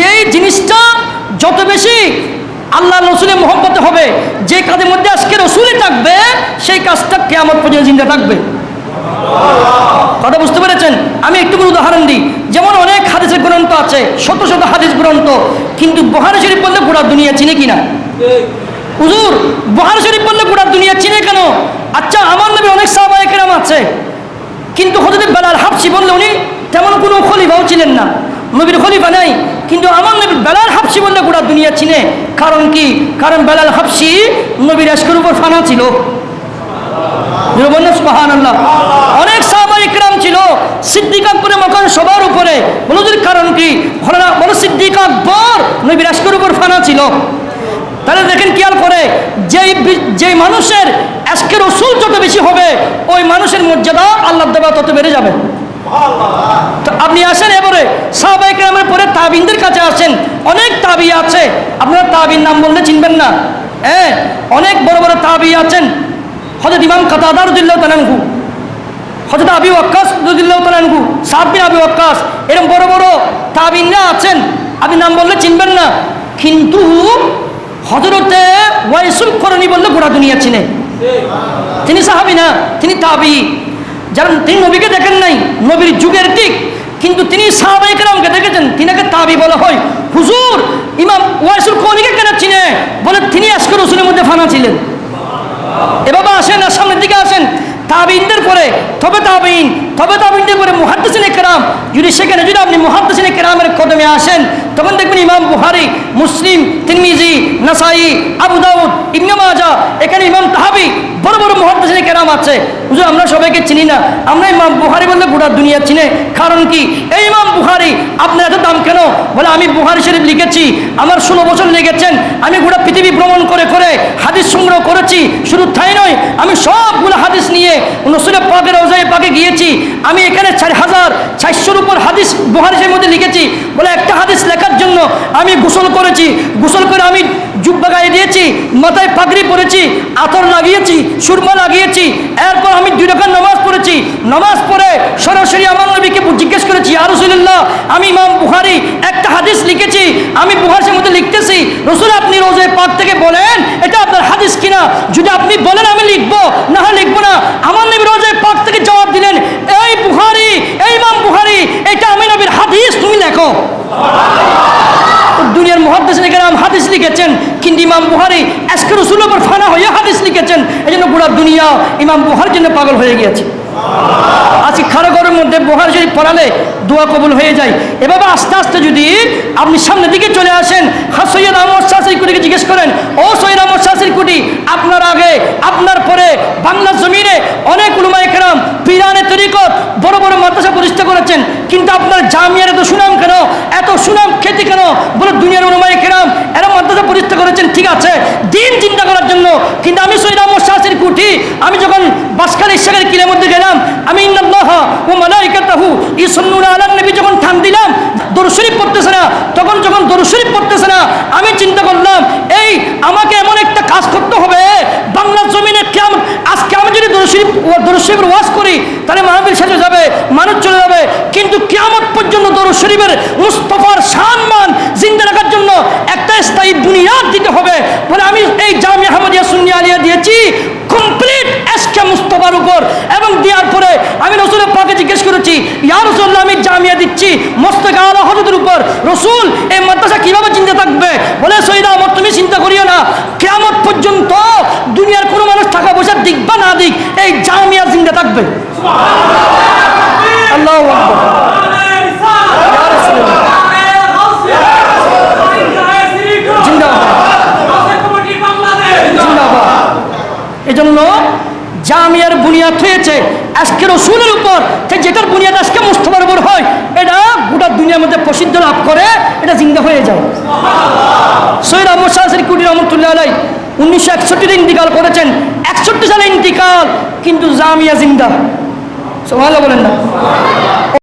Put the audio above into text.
যেই জিনিসটা যত বেশি আল্লাহ রসুলের মোহব্বত হবে, যে কাজের মধ্যে আজকে রসুলই থাকবে, সেই কাজটা কেমন পর্যন্ত জিন্দা থাকবে। কথা বুঝতে পেরেছেন? আমি একটু উদাহরণ দিই। যেমন অনেক হাদিসের গ্রন্থ আছে, শত শত হাদিস গ্রন্থ, কিন্তু বহারি শরীফ বললে গোটা দুনিয়া চিনে কিনা? হুজুর বহারি শরীফ বললে গোটা দুনিয়া চিনে কেন? আচ্ছা আমার নবী অনেক সাহাবায়ে কেরাম আছে, কিন্তু হজরত বেলাল হাফসি বললে উনি তেমন কোনো খলিফাও ছিলেন না। নবীর খলিফা নাই। কিন্তু আমার নবী বেলাল হাফসি বললে গোটা দুনিয়া চিনে। কারণ কি? কারণ বেলাল হাফসি নবীর আজকের উপর ফানা ছিল। অনেক সাহাবাই ইকরাম ছিল। সিদ্দিক আকবরের মকান সবার উপরে। বলুদের কারণ কি? বলো সিদ্দিক আকবর নবীর আজকের উপর ফানা ছিল। তাহলে দেখেন খেয়াল করে? যেই যেই মানুষের আজকের রসুল যত বেশি হবে, ওই মানুষের মর্যাদা আল্লাহ দেবা তত বেড়ে যাবে। আপনি আসেন এবারে। সাহাবাই কেরামের পরে তাবিনদের কাছে আসেন। অনেক তাবি আছে। আপনারা তাবির নাম বললে চিনবেন না। হ্যাঁ অনেক বড় বড় তাবি আছেন। হজরত ইমাম কাতাদার দিল্লাহ তালানহু হজরত আবি ওয়াক্কাস রদিল্লাহ তালানহু সাদ বিন আবি ওয়াক্কাস এরকম বড় বড় তাবিনরা আছেন। আপনি নাম বললে চিনবেন না। কিন্তু হজরতে ওয়াইসুল করণী বললে গোড়া দুনিয়া চিনে। তিনি সাহাবি না তিনি তাবি। যারা তিনি নবীকে দেখেন নাই, নবীর যুগের দিক, কিন্তু তিনি সাহাবাই দেখেছেন, তিনাকে তাবি বলা হয়। হুজুর, ইমাম ওয়াইসুল কনিকে কেন চিনে? বলে তিনি আজকে রসুলের মধ্যে ফানা ছিলেন। এ বাবা আসেন, আর সামনের দিকে আসেন। তাবিনদের পরে, তবে তাবিন, তবে তাবিনদের পরে মুহাদ্দিসিন কেরাম। যদি সেখানে যদি আপনি মুহাদ্দিসিন কেরামের কদমে আসেন, তখন দেখবেন বুহারি মুসলিম, তিরমিজি, নাসাই, আবু দাউদ, ইবনে এখানে ইমাম তাহাবি বড় বড় মুহাদ্দিসিন কেরাম আছে। হুজুর, আমরা সবাইকে চিনি না। আমরা ইমাম বুহারি বললে গোটা দুনিয়া চিনে। কারণ কি? এই ইমাম বুহারি আপনার এত দাম কেন? বলে, আমি বুহারি শরীফ লিখেছি, আমার ষোলো বছর লেগেছেন, আমি গোটা পৃথিবী ভ্রমণ করে করে হাদিস সংগ্রহ করেছি, শুধু তাই নয়, আমি সবগুলো হাদিস নিয়ে নসুলের পাকের ওজাই পাকে গিয়েছি, আমি এখানে চার হাজার উপর হাদিস বুহারি শরীফের মধ্যে লিখেছি, বলে একটা হাদিস লেখার জন্য আমি গোসল করেছি, গোসল করে আমি জুব্বা গায়ে দিয়েছি, মাথায় পাগড়ি পরেছি, আতর লাগিয়েছি, সুরমা লাগিয়েছি, এরপর আমি দুই রকম নামাজ পড়েছি, নামাজ পড়ে সরাসরি আমার নবীকে জিজ্ঞেস করেছি আর রসুল্লাহ আমি ইমাম বুহারি একটা হাদিস লিখেছি, আমি বুহারির মধ্যে লিখতেছি, রসুল আপনি রোজে পাক থেকে বলেন, এটা আপনার হাদিস কিনা? যদি আপনি বলেন আমি লিখব, না লিখব না আমার নবী রোজে পাক থেকে জবাব দিলেন এই বুহারি এই ইমাম বুহারি এটা আমি নবীর হাদিস তুমি লেখো দুনিয়ার মহাদ্দেশিন কেরাম হাদিস লিখেছেন। কিন্তু ইমাম বুহারি আজকে রসুল ওপর ফানা হয়ে হাদিস লিখেছেন। এই জন্য গোড়া দুনিয়া ইমাম বুহার জন্য পাগল হয়ে গিয়েছে। আজকে খারাগরের মধ্যে বুহার যদি পড়ালে দোয়া কবুল হয়ে যায়। এভাবে আস্তে আস্তে যদি আপনি সামনের দিকে চলে আসেন হা সৈয়দ আহমদ শাসির কুটিকে জিজ্ঞেস করেন, ও সৈয়দ আহমদ শাসির কুটি আপনার আগে, আপনার পরে বাংলার জমিনে অনেক উলুমায় কেরাম পিরানে তরিকত বড় বড় মাদ্রাসা প্রতিষ্ঠা করেছেন, কিন্তু আপনার জামিয়ার এত সুনাম কেন এত সুনাম খ্যাতি কেন বলে দুনিয়ার উলুমায় কেরাম এরা মাদ্রাসা প্রতিষ্ঠা করেছেন ঠিক আছে দিন চিন্তা করার জন্য কিন্তু আমি সৈয়দ কুটি আমি যখন বাসখালী ইশাকের কিলের মধ্যে গেলাম, আমি নবী যখন ঠান দিলাম, দরুদ শরীফ পড়তেছে না, তখন যখন দরুদ শরীফ পড়তেছে না, আমি চিন্তা করলাম, এই আমাকে এমন একটা কাজ করতে হবে, বাংলার জমিনে কেমন আজকে আমি যদি দরুদ শরীফ, দরুদ শরীফের ওয়াজ করি, তাহলে মাহবিল সাজে যাবে, মানুষ চলে যাবে, কিন্তু কিয়ামত পর্যন্ত দরুদ মুস্তফার সম্মান জিন্দা রাখার জন্য একটা স্থায়ী বুনিয়াদ দিতে হবে, বলে আমি এই জামি আহমদিয়া সুন্নি আলিয়া দিয়েছি কমপ্লিট এসকে মুস্তফার উপর এবং দেওয়ার পরে আমি রসুলের পাকে জিজ্ঞেস করেছি ইয়া রসুল্লাহ আমি জামিয়া দিচ্ছি। মস্তক আলা হজরতের উপর রসুল এই মাদ্রাসা কীভাবে চিন্তা থাকবে? বলে সৈদা আমার তুমি চিন্তা করিও না। কেমন পর্যন্ত দুনিয়ার কোনো মানুষ টাকা পয়সা দিক বা না দিক এই জামিয়া জিন্দা থাকবে। আল্লাহ এজন্য জামিয়ার বুনিয়াদ হয়েছে আজকে রসুলের উপর যেটার বুনিয়াদ আজকে মুস্তফার উপর হয়, এটা গোটা দুনিয়ার মধ্যে প্রসিদ্ধ লাভ করে, এটা জিন্দা হয়ে যায় সৈয়দ আহমদ শাহসির কুটি রহমতুল্লাহ আলাই উনিশশো একষট্টির ইন্তিকাল করেছেন। একষট্টি সালে ইন্তিকাল, কিন্তু জামিয়া জিন্দা। সোহাল বলেন না।